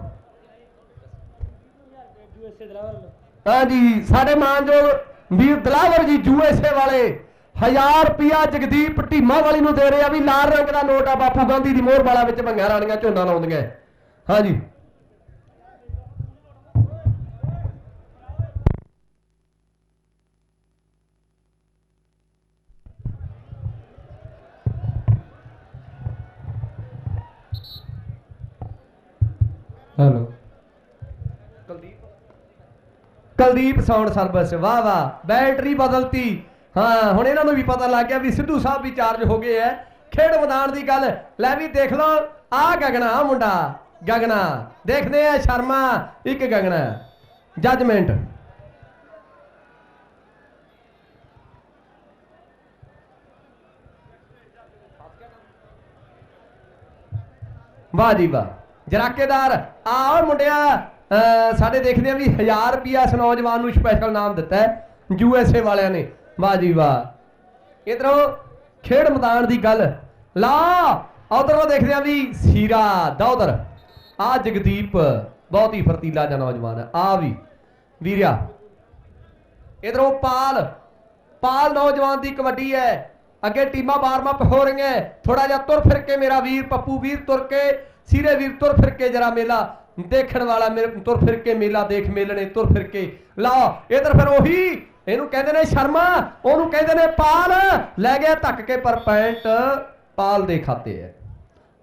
ਹਾਂਜੀ, ਸਾਡੇ ਮਾਨਯੋਗ ਵੀਰ ਦਲਾਵਰ ਜੀ ਯੂਐਸਏ ਵਾਲੇ। 1000 ਰੁਪਿਆ ਜਗਦੀਪ ਢੀਮਾ ਵਾਲੀ ਨੂੰ ਦੇ ਰਹੇ ਆ ਵੀ ਲਾਲ ਰੰਗ ਦਾ ਨੋਟ ਆ ਬਾਪੂ ਗਾਂਧੀ ਦੀ ਮੋਹਰ ਵਾਲਾ ਵਿੱਚ ਭੰਗਾਂ ਰਾਣੀਆਂ ਝੋਨਾ ਲਾਉਂਦੀਆਂ। ਹਾਂਜੀ। Hello Kuldeep Kuldeep sound service ਵਾਹ ਵਾਹ ਬੈਟਰੀ ਬਦਲਤੀ। ਹਾਂ, ਹੁਣ ਇਹਨਾਂ ਨੂੰ ਵੀ ਪਤਾ ਲੱਗ ਗਿਆ ਵੀ ਸਿੱਧੂ ਸਾਹਿਬ ਵੀ ਚਾਰਜ ਹੋ ਗਏ ਐ। ਖੇਡ ਮੈਦਾਨ ਦੀ ਗੱਲ, ਲੈ ਵੀ ਦੇਖ ਲਓ, ਆ ਗਗਨਾ, ਆਹ ਮੁੰਡਾ, ਗਗਨਾ। ਦੇਖਦੇ ਆ ਸ਼ਰਮਾ, ਇੱਕ ਗਗਨਾ। ਜੱਜਮੈਂਟ ਵਾਹ ਜੀ ਵਾਹ। ਜਰਾਕੇਦਾਰ ਆਹ ਮੁੰਡਿਆ, ਅਹ, ਸਾਡੇ ਦੇਖਦੇ ਆ ਵੀ 1000 ਰੁਪਿਆ ਇਸ ਨੌਜਵਾਨ ਨੂੰ ਸਪੈਸ਼ਲ ਨਾਮ ਦਿੱਤਾ ਹੈ ਯੂਐਸਏ ਵਾਲਿਆਂ ਨੇ। ਵਾਹ ਜੀ ਵਾਹ। ਇਧਰੋਂ ਖੇਡ ਮੈਦਾਨ ਦੀ ਗੱਲ। ਲਾ ਉਧਰੋਂ ਦੇਖਦੇ ਆ ਵੀ ਸੀਰਾ ਦੌਦਰ ਆ ਜਗਦੀਪ ਬਹੁਤ ਹੀ ਫਰਤੀਲਾ ਜਿਹਾ ਨੌਜਵਾਨ ਹੈ। ਆ ਵੀ, ਵੀਰਿਆ। ਇਧਰੋਂ ਪਾਲ ਪਾਲ ਨੌਜਵਾਨ ਦੀ ਕਬੱਡੀ ਹੈ। ਅੱਗੇ ਟੀਮਾਂ ਵਾਰਮ ਅਪ ਹੋ ਰਹੀਆਂ ਥੋੜਾ ਜਿਹਾ ਤੁਰ ਫਿਰ ਕੇ ਮੇਰਾ ਵੀਰ, ਪੱਪੂ ਵੀਰ ਤੁਰ ਕੇ ਸਿਰੇ ਵੀਰ ਤੁਰ ਫਿਰ ਕੇ ਜਰਾ ਮੇਲਾ, ਦੇਖਣ ਵਾਲਾ ਮੇਰੇ ਤੁਰ ਫਿਰ ਕੇ ਮੇਲਾ ਦੇਖ ਮੇਲਣੇ, ਤੁਰ ਫਿਰ ਕੇ। ਲਾ ਇਧਰ ਫਿਰ ਉਹੀ, ਇਹਨੂੰ ਕਹਿੰਦੇ ਨੇ ਸ਼ਰਮਾ, ਉਹਨੂੰ ਕਹਿੰਦੇ ਨੇ ਪਾਲ। ਲੈ ਗਿਆ ਧੱਕ ਕੇ, ਪਰ ਪੈਂਟ ਪਾਲ ਦੇ ਖਾਤੇ ਹੈ।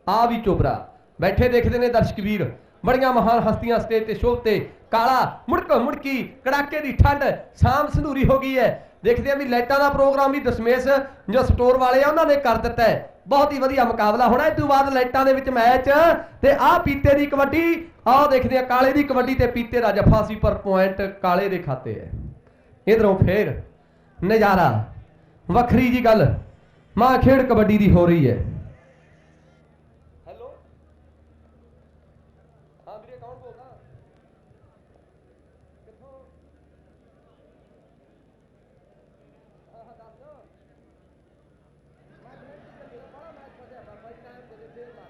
ਆ ਵੀ ਚੋਬਰਾ, ਬੈਠੇ ਦੇਖਦੇ ਨੇ ਦਰਸ਼ਕ ਵੀਰ। ਬੜੀਆਂ ਮਹਾਨ ਹਸਤੀਆਂ ਸਟੇਜ ਤੇ ਸ਼ੋਭ ਤੇ, ਕਾਲਾ, ਮੁੜਕ, ਮੁੜਕੀ, ਕੜਾਕੇ ਦੀ ਠੰਡ, ਸ਼ਾਮ ਸੰਧੂਰੀ ਹੋ ਗਈ ਹੈ। ਦੇਖਦੇ ਆ ਵੀ ਲਾਈਟਾਂ ਦਾ ਪ੍ਰੋਗਰਾਮ ਵੀ ਦਸ਼ਮੇਸ਼, ਜੋ ਸਟੋਰ ਵਾਲੇ ਆ, ਉਹਨਾਂ ਨੇ ਕਰ ਦਿੱਤਾ ਹੈ। ਬਹੁਤ ਹੀ ਵਧੀਆ ਮੁਕਾਬਲਾ ਹੋਣਾ। ਇਸ ਤੋਂ ਬਾਅਦ ਲਾਈਟਾਂ ਦੇ ਵਿੱਚ ਮੈਚ ਤੇ ਆਹ ਪੀਤੇ ਦੀ ਕਬੱਡੀ, ਆਹ ਦੇਖਦੇ ਆ ਕਾਲੇ ਦੀ ਕਬੱਡੀ ਤੇ ਪੀਤੇ ਦਾ ਜੱਫਾ ਸੀ ਪਰ ਪੁਆਇੰਟ ਕਾਲੇ ਦੇ ਖਾਤੇ ਹੈ। ਇਧਰੋਂ ਫੇਰ ਨਜ਼ਾਰਾ, ਵੱਖਰੀ ਜੀ ਗੱਲ, ਮਾਂ ਖੇਡ ਕਬੱਡੀ ਦੀ ਹੋ ਰਹੀ ਹੈ ਹੈਲੋ ਹਾਂ ਵੀਰੇ ਕੌਣ ਬੋਲਦਾ ਕਿੱਥੋਂ ਹਾਂ ਹਾਂ ਦੱਸ ਮੈਂ ਮਿੰਟ ਚ ਮੇਰਾ ਬੜਾ ਮੈਚ ਫਸਿਆ ਬਾਬਾ ਜੀ ਟਾਈਮ ਦੇ ਦੇ ਫੇਰ ਲਾ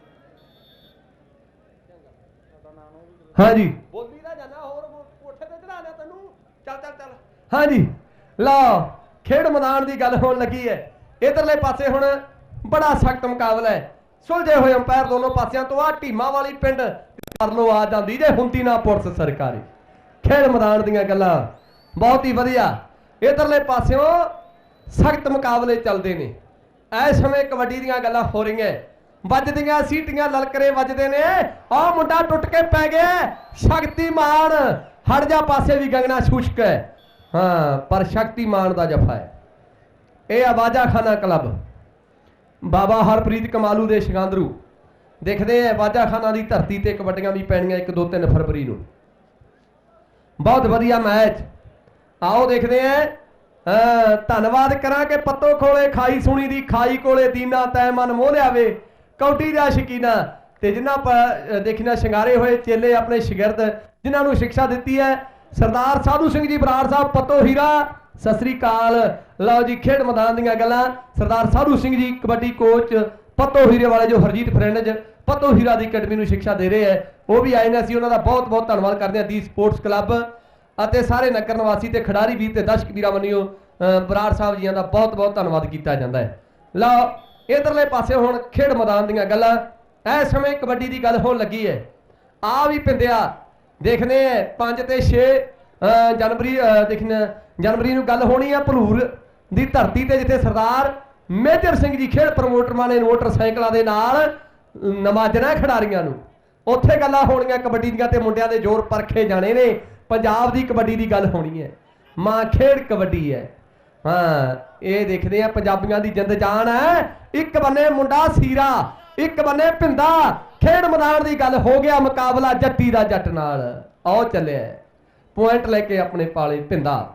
ਚੰਗਾ ਤੁਹਾਡਾ ਨਾਮ ਉਹ ਹਾਂਜੀ। ਬੋਲੀ ਦਾ ਜਾਨਾ ਹੋਰ ਕੋਠੇ ਤੇ ਚੜਾ ਲਿਆ ਤੈਨੂੰ। ਚੱਲ ਚੱਲ ਚੱਲ। ਹਾਂਜੀ। ਲਓ ਖੇਡ ਮੈਦਾਨ ਦੀ ਗੱਲ ਹੋਣ ਲੱਗੀ ਹੈ ਇਧਰਲੇ ਪਾਸੇ ਹੁਣ ਬੜਾ ਸਖਤ ਮੁਕਾਬਲਾ ਹੈ ਸੁਲਝੇ ਹੋਏ ਅੰਪਾਇਰ ਦੋਨੋਂ ਪਾਸਿਆਂ ਤੋਂ ਆ ਢੀਮਾ ਵਾਲੀ ਪਿੰਡ ਕਰ ਲੋ ਆ ਜਾਂਦੀ ਜੇ ਹੁੰਦੀ ਨਾ ਪੁਲਿਸ ਸਰਕਾਰੀ। ਖੇਡ ਮੈਦਾਨ ਦੀਆਂ ਗੱਲਾਂ ਬਹੁਤ ਹੀ ਵਧੀਆ। ਇਧਰਲੇ ਪਾਸਿਓਂ ਸਖਤ ਮੁਕਾਬਲੇ ਚੱਲਦੇ ਨੇ। ਇਸ ਸਮੇਂ ਕਬੱਡੀ ਦੀਆਂ ਗੱਲਾਂ ਹੋ ਰਹੀਆਂ ਵੱਜਦੀਆਂ ਸੀਟੀਆਂ ਲਲਕਰੇ ਵੱਜਦੇ ਨੇ। ਆਹ ਮੁੰਡਾ ਟੁੱਟ ਕੇ ਪੈ ਗਿਆ। ਸ਼ਕਤੀਮਾਨ ਹੜ ਜਾ ਪਾਸੇ ਵੀ ਗੰਗਣਾ ਸ਼ੁਸ਼ਕ ਹੈ। ਹਾਂ, ਪਰ ਸ਼ਕਤੀਮਾਨ ਦਾ ਜਫਾ ਹੈ। ਇਹ ਆਵਾਜ਼ਾ ਖਾਨਾ ਕਲੱਬ। ਬਾਬਾ ਹਰਪ੍ਰੀਤ ਕਮਾਲੂ ਦੇ ਸ਼ਗਾਂਦਰੂ। ਦੇਖਦੇ ਆ ਵਾਜਾ ਖਾਨਾ ਦੀ ਧਰਤੀ ਤੇ ਕਬੱਡੀਆਂ ਵੀ ਪੈਣੀਆਂ 1 2 3 ਫਰਵਰੀ ਨੂੰ। ਬਹੁਤ ਵਧੀਆ ਮੈਚ। ਆਓ ਦੇਖਦੇ ਆ। ਅਹ, ਧੰਨਵਾਦ ਕਰਾਂ ਕਿ ਪੱਤੋ ਖੋਲੇ, ਖਾਈ ਸੁਣੀ ਦੀ, ਖਾਈ ਕੋਲੇ ਦੀਨਾ ਤੈ ਮਨ ਮੋਹ ਲਿਆਵੇ। ਕੌਡੀ ਦਾ ਸ਼ਕੀਨਾ ਤੇ ਜਿਨ੍ਹਾਂ ਪ- ਦੇਖਿਨਾ ਸ਼ਿੰਗਾਰੇ ਹੋਏ ਚੇਲੇ ਆਪਣੇ ਸ਼ਾਗਿਰਦ ਜਿਨ੍ਹਾਂ ਨੂੰ ਸਿੱਖਿਆ ਦਿੱਤੀ ਹੈ। ਸਰਦਾਰ ਸਾਧੂ ਸਿੰਘ ਜੀ ਬਰਾੜ ਸਾਹਿਬ ਪੱਤੋ ਹੀਰਾ ਸਤਿ ਸ੍ਰੀ ਅਕਾਲ। ਲਓ ਜੀ ਖੇਡ ਮੈਦਾਨ ਦੀਆਂ ਗੱਲਾਂ। ਸਰਦਾਰ ਸਾਧੂ ਸਿੰਘ ਜੀ ਕਬੱਡੀ ਕੋਚ ਪੱਤੋ ਹੀਰੇ ਵਾਲੇ ਜੋ ਹਰਜੀਤ ਫਰੈਂਡਜ ਪੱਤੋ ਹੀਰਾ ਦੀ ਅਕੈਡਮੀ ਨੂੰ ਸਿੱਖਿਆ ਦੇ ਰਹੇ ਹੈ। ਉਹ ਵੀ ਆਏ ਨੇ ਅਸੀਂ ਉਹਨਾਂ ਦਾ ਬਹੁਤ ਬਹੁਤ ਧੰਨਵਾਦ ਕਰਦੇ ਹਾਂ ਦੀ ਸਪੋਰਟਸ ਕਲੱਬ ਅਤੇ ਸਾਰੇ ਨਗਰ ਨਿਵਾਸੀ ਤੇ ਖਿਡਾਰੀ ਵੀਰ ਤੇ ਦਰਸ਼ਕ ਵੀਰਾਂ ਵੱਲੋਂ ਅ, ਬਰਾੜ ਸਾਹਿਬ ਜੀਆਂ ਦਾ ਬਹੁਤ ਬਹੁਤ ਧੰਨਵਾਦ ਕੀਤਾ ਜਾਂਦਾ ਹੈ। ਲਓ ਇਧਰਲੇ ਪਾਸੇ ਹੁਣ ਖੇਡ ਮੈਦਾਨ ਦੀਆਂ ਗੱਲਾਂ। ਇਸ ਸਮੇਂ ਕਬੱਡੀ ਦੀ ਗੱਲ ਹੋਣ ਲੱਗੀ ਹੈ ਆ ਵੀ ਪਿੰਦਿਆ ਦੇਖਦੇ ਆ 5 ਤੇ 6 ਜਨਵਰੀ ਅ, ਦੇਖਣਾ ਜਨਵਰੀ ਨੂੰ ਗੱਲ ਹੋਣੀ ਆ ਭਲੂਰ ਦੀ ਧਰਤੀ ਤੇ ਜਿੱਥੇ ਸਰਦਾਰ ਮੇਜਰ ਸਿੰਘ ਜੀ ਖੇਡ ਪ੍ਰਮੋਟਰਾਂ ਨੇ ਮੋਟਰਸਾਈਕਲਾਂ ਦੇ ਨਾਲ ਨਵਾਜਣਾ ਖਿਡਾਰੀਆਂ ਨੂੰ। ਉੱਥੇ ਗੱਲਾਂ ਹੋਣੀਆਂ ਕਬੱਡੀ ਦੀਆਂ ਤੇ ਮੁੰਡਿਆਂ ਦੇ ਜ਼ੋਰ ਪਰਖੇ ਜਾਣੇ ਨੇ। ਪੰਜਾਬ ਦੀ ਕਬੱਡੀ ਦੀ ਗੱਲ ਹੋਣੀ ਹੈ ਮਾਂ ਖੇਡ ਕਬੱਡੀ ਹੈ ਹਾਂ, ਇਹ ਦੇਖਦੇ ਆ ਪੰਜਾਬੀਆਂ ਦੀ ਜਿੰਦ ਜਾਨ ਹੈ। ਇੱਕ ਬੰਨੇ ਮੁੰਡਾ ਸੀਰਾ, ਇੱਕ ਬੰਨੇ ਪਿੰਦਾ ਖੇਡ ਮੈਦਾਨ ਦੀ ਗੱਲ ਹੋ ਗਿਆ ਮੁਕਾਬਲਾ ਜੱਟੀ ਦਾ ਜੱਟ ਨਾਲ। ਆਓ ਚੱਲਿਆ ਪੁਆਇੰਟ ਲੈ ਕੇ ਆਪਣੇ ਪਾਲੇ ਪਿੰਦਾ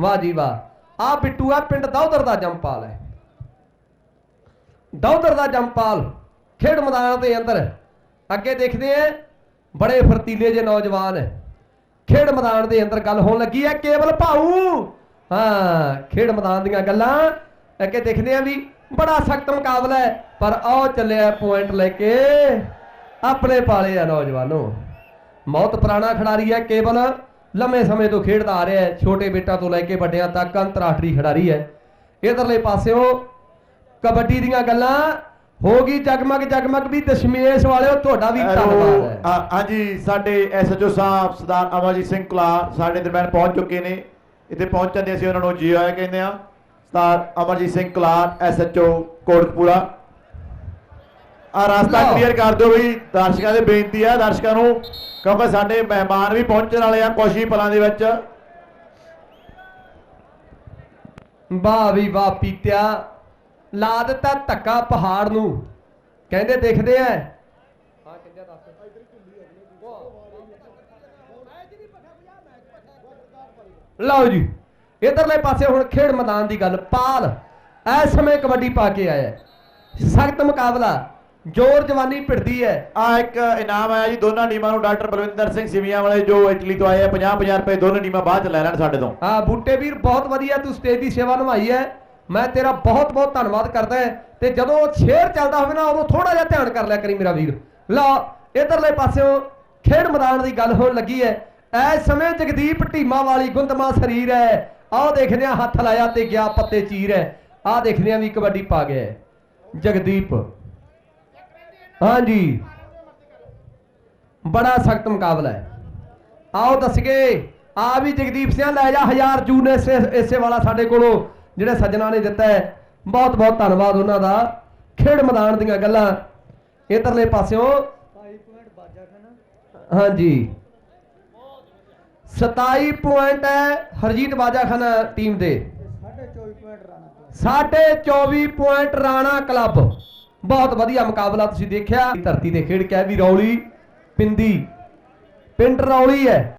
ਵਾਹ ਜੀ ਵਾਹ। ਆ ਬਿੱਟੂ ਆ, ਪਿੰਡ ਦੌਦਰ ਦਾ ਜੰਪਾਲ ਹੈ। ਦੌਦਰ ਦਾ ਜੰਪਾਲ ਖੇਡ ਮੈਦਾਨ ਦੇ ਅੰਦਰ। ਅੱਗੇ ਦੇਖਦੇ ਆ, ਬੜੇ ਫਰਤੀਲੇ ਜੇ ਨੌਜਵਾਨ। ਖੇਡ ਮੈਦਾਨ ਦੇ ਅੰਦਰ ਗੱਲ ਹੋਣ ਲੱਗੀ ਹੈ, ਕੇਵਲ ਭਾਊ। ਹਾਂ ਖੇਡ ਮੈਦਾਨ ਦੀਆਂ ਗੱਲਾਂ ਅੱਗੇ ਦੇਖਦੇ ਆ ਵੀ ਬੜਾ ਸਖਤ ਮੁਕਾਬਲਾ ਹੈ ਪਰ ਆਓ ਚੱਲਿਆ ਪੁਆਇੰਟ ਲੈ ਕੇ ਆਪਣੇ ਪਾਲੇ ਆ ਨੌਜਵਾਨੋ। ਬਹੁਤ ਪੁਰਾਣਾ ਖਿਡਾਰੀ ਹੈ ਕੇਵਲ ਲੰਮੇ ਸਮੇਂ ਤੋਂ ਖੇਡਦਾ ਆ ਰਿਹਾ ਹੈ ਛੋਟੇ ਬੇਟਾ ਤੋਂ ਲੈ ਕੇ ਵੱਡਿਆਂ ਤੱਕ ਅੰਤਰਰਾਸ਼ਟਰੀ ਖਿਡਾਰੀ ਹੈ। ਇਧਰਲੇ ਪਾਸਿਓਂ ਕਬੱਡੀ ਦੀਆਂ ਗੱਲਾਂ ਹੋ ਗਈ ਜਗਮਗ ਜਗਮਗ ਵੀ ਦਸ਼ਮੇਸ਼ ਵਾਲਿਓ ਤੁਹਾਡਾ ਵੀ ਧੰਨਵਾਦ ਹੈ। ਹਾਂਜੀ ਸਾਡੇ ਐਸਐਚਓ ਸਾਹਿਬ ਸਰਦਾਰ ਅਮਰਜੀਤ ਸਿੰਘ ਕੁਲਾਰ ਸਾਡੇ ਦਰਮਿਆਨ ਪਹੁੰਚ ਚੁੱਕੇ ਨੇ। ਇੱਥੇ ਪਹੁੰਚਣ ਦੇ ਅਸੀਂ ਉਹਨਾਂ ਨੂੰ ਜੀ ਆਇਆ ਕਹਿੰਦੇ ਆ। ਸਰਦਾਰ ਅਮਰਜੀਤ ਸਿੰਘ ਕੁਲਾਰ ਐਸਐਚਓ ਕੋਟਕਪੂਰਾ। ਆ ਰਸਤਾ। ਕਲੀਅਰ ਕਰ ਦਿਓ ਵੀ ਦਰਸ਼ਕਾਂ ਦੇ ਬੇਨਤੀ ਆ ਦਰਸ਼ਕਾਂ ਨੂੰ ਕਿਉਂਕਿ ਸਾਡੇ ਮਹਿਮਾਨ ਵੀ ਪਹੁੰਚਣ ਵਾਲੇ ਆ ਹੀ ਪਲਾਂ ਦੇ ਵਿੱਚ। ਵਾਹ ਵੀ ਵਾਹ ਪੀਤਿਆ। ਲਾ ਦਿੱਤਾ ਧੱਕਾ ਪਹਾੜ ਨੂੰ। ਕਹਿੰਦੇ ਦੇਖਦੇ ਐ ਲਓ ਜੀ ਇਧਰਲੇ ਪਾਸੇ ਹੁਣ ਖੇਡ ਮੈਦਾਨ ਦੀ ਗੱਲ। ਪਾਲ ਇਸ ਸਮੇਂ ਕਬੱਡੀ ਪਾ ਕੇ ਆਇਆ। ਸਖਤ ਮੁਕਾਬਲਾ ਜ਼ੋਰ ਜਵਾਨੀ ਭਿੜਦੀ ਹੈ। ਆ ਇੱਕ ਇਨਾਮ ਆਇਆ ਜੀ ਦੋਨਾਂ ਟੀਮਾਂ ਨੂੰ ਡਾਕਟਰ ਬਲਵਿੰਦਰ ਸਿੰਘ ਸਿਵੀਆਂ ਵਾਲੇ ਜੋ ਇਟਲੀ ਤੋਂ ਆਏ ਆ 50 50 ਰੁਪਏ ਦੋਨੋਂ ਟੀਮਾਂ ਬਾਅਦ ਚ ਲੈ ਲੈਣ ਸਾਡੇ ਤੋਂ। ਹਾਂ ਬੂਟੇ ਵੀਰ ਬਹੁਤ ਵਧੀਆ ਤੂੰ ਸਟੇਜ ਦੀ ਸੇਵਾ ਨਿਭਾਈ ਹੈ। ਮੈਂ ਤੇਰਾ ਬਹੁਤ ਬਹੁਤ ਧੰਨਵਾਦ ਕਰਦਾ ਹਾਂ। ਤੇ ਜਦੋਂ ਸ਼ੇਰ ਚੱਲਦਾ ਹੋਵੇ ਨਾ ਉਦੋਂ ਥੋੜਾ ਜਿਹਾ ਧਿਆਨ ਕਰ ਲਿਆ ਕਰੀ ਮੇਰਾ ਵੀਰ। ਲਓ ਇਧਰਲੇ ਪਾਸਿਓਂ ਖੇਡ ਮੈਦਾਨ ਦੀ ਗੱਲ ਹੋਣ ਲੱਗੀ ਹੈ। ਐਸ ਸਮੇਂ ਜਗਦੀਪ ਢੀਮਾ ਵਾਲੀ ਗੁੰਦਮਾ ਸਰੀਰ ਹੈ ਆਹ ਦੇਖਦੇ ਆ ਹੱਥ ਲਾਇਆ ਤੇ ਗਿਆ ਪੱਤੇ ਚੀਰ ਹੈ ਆਹ ਦੇਖਦੇ ਆ ਵੀ ਕਬੱਡੀ ਪਾ ਗਿਆ ਜਗਦੀਪ। ਹਾਂਜੀ। ਬੜਾ ਸਖਤ ਮੁਕਾਬਲਾ ਹੈ ਆਓ ਦੱਸਗੇ ਆ ਵੀ ਜਗਦੀਪ ਸਿੰਘ ਲੈ ਜਾ, ਹਜ਼ਾਰ ਜੂਨ ਇਸੇ ਇਸੇ ਵਾਲਾ ਸਾਡੇ ਕੋਲੋਂ, ਜਿਹੜੇ ਸੱਜਣਾ ਨੇ ਦਿੱਤਾ ਹੈ ਬਹੁਤ ਬਹੁਤ ਧੰਨਵਾਦ ਉਹਨਾਂ ਦਾ। ਖੇਡ ਮੈਦਾਨ ਦੀਆਂ ਗੱਲਾਂ। ਇਧਰਲੇ ਪਾਸਿਓਂ। ਹਾਂਜੀ। 27 ਪੁਆਇੰਟ ਹੈ ਹਰਜੀਤ ਬਾਜਾਖਾਨਾ ਟੀਮ ਦੇ। 24 ਪੁਆਇੰਟ ਰਾਣਾ ਕਲੱਬ ਬਹੁਤ ਵਧੀਆ ਮੁਕਾਬਲਾ ਤੁਸੀਂ ਦੇਖਿਆ। ਧਰਤੀ ਤੇ ਖੇਡ ਕੇ ਵੀ ਰੌਲੀ ਪਿੰਦੀ ਪਿੰਡ ਰੌਲੀ ਹੈ।